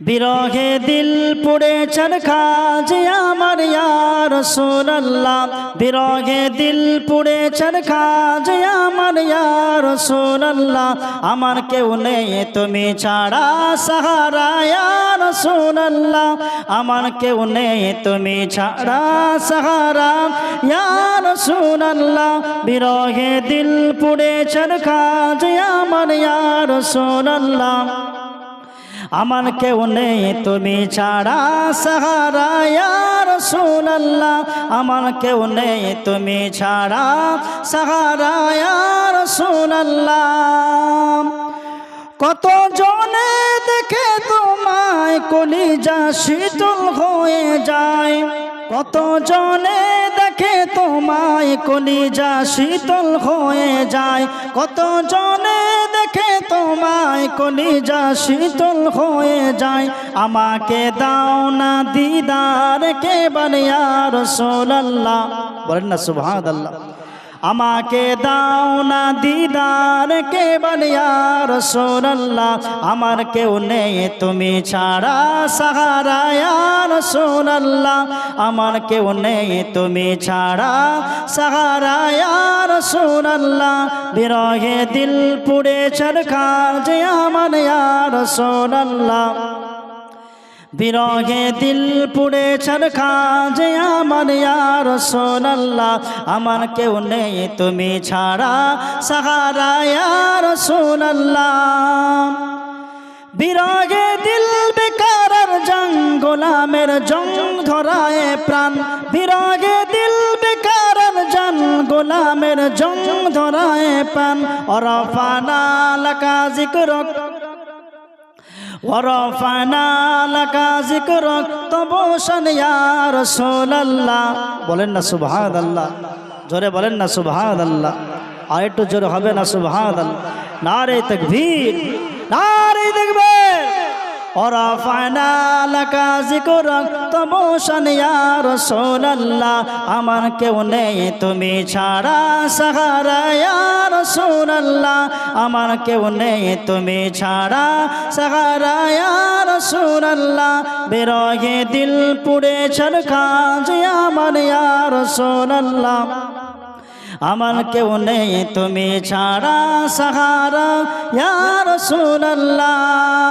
বিরহে দিল পুড়ে চরখা যে আমার ইয়ার সোনাল্লাহ বিরহে দিল পুড়ে চরখা যে আমার ইয়ার সোনাল্লাহ আমার কেউ নেই তুমি ছাড়া, সাহারা ইয়ার সোনাল্লাহ আমার কেউ নেই তুমি ছাড়া, সাহারা ইয়ার সোনাল্লাহ বিরহে দিল পুড়ে চরখা যে আমার ইয়ার সোনাল্লাহ আমার কেউ নেই, তুমি ছাড়া সাহারা ইয়ার সোনাল্লাহ আমার কেউ নেই, তুমি ছাড়া সাহারা ইয়ার সোনাল্লাহ কত জনে দেখে তোমায় কলিজা শীতল হয়ে যায়। কত জনে দেখে তোমায় কলিজা শীতল হয়ে যায়। কত জনে দেখে তোমায় কলিজা শীতল হয়ে যায়, আমাকে দাও না দিদার কে বানিয়ার সোলাল্লাহ বলেন না সুভাদ আল্লাহ আমাকে দাও না দিদার কে বলিয়ার সোনাল্লাহ আমার কেউ নেই তুমি ছাড়া সাহারায়ার সোনাল্লাহ আমার কেউ নেই তুমি ছাড়া সাহারায়ার সোনাল্লাহ বিরহে দিল পুড়ে চরখার যে আমার ইয়ার সোনাল্লাহ বিরহে দিল পুড়ে চরখা যে আমার ইয়ার সোনাল্লাহ আমার কেউ নেই তুমি ছাড়া, সাহারা ইয়ার সোনাল্লাহ বিরহে দিল বেকার জং গোলামের জং ধরায় প্রাণ। বিরহে নামের জং ধরায় পান। অরফানা লাকা জিকরক ওরফানা লাকা জিকরক তবসান ইয়া রাসূলুল্লাহ। বলেন না সুবহানাল্লাহ। জোরে বলেন না সুবহানাল্লাহ। আর একটু জোরে হবে না সুবহানাল্লাহ। নারে তাকবীর। নারে তাকবীর। ওরফানা লাকা জিকরক তব সানিয়ার সোনাল্লাহ আমার কেউ নেই, তুমি ছাড়া সাহারায়ার সোনাল্লাহ আমার কেউ নেই, তুমি ছাড়া সাহারায়ার সোনাল্লাহ বেরোয় দিল পুড়ে ছড়খা যে আমার সোনাল্লাহ আমার কেউ নেই, তুমি ছাড়া সাহারা ইয়ার সোনাল্লা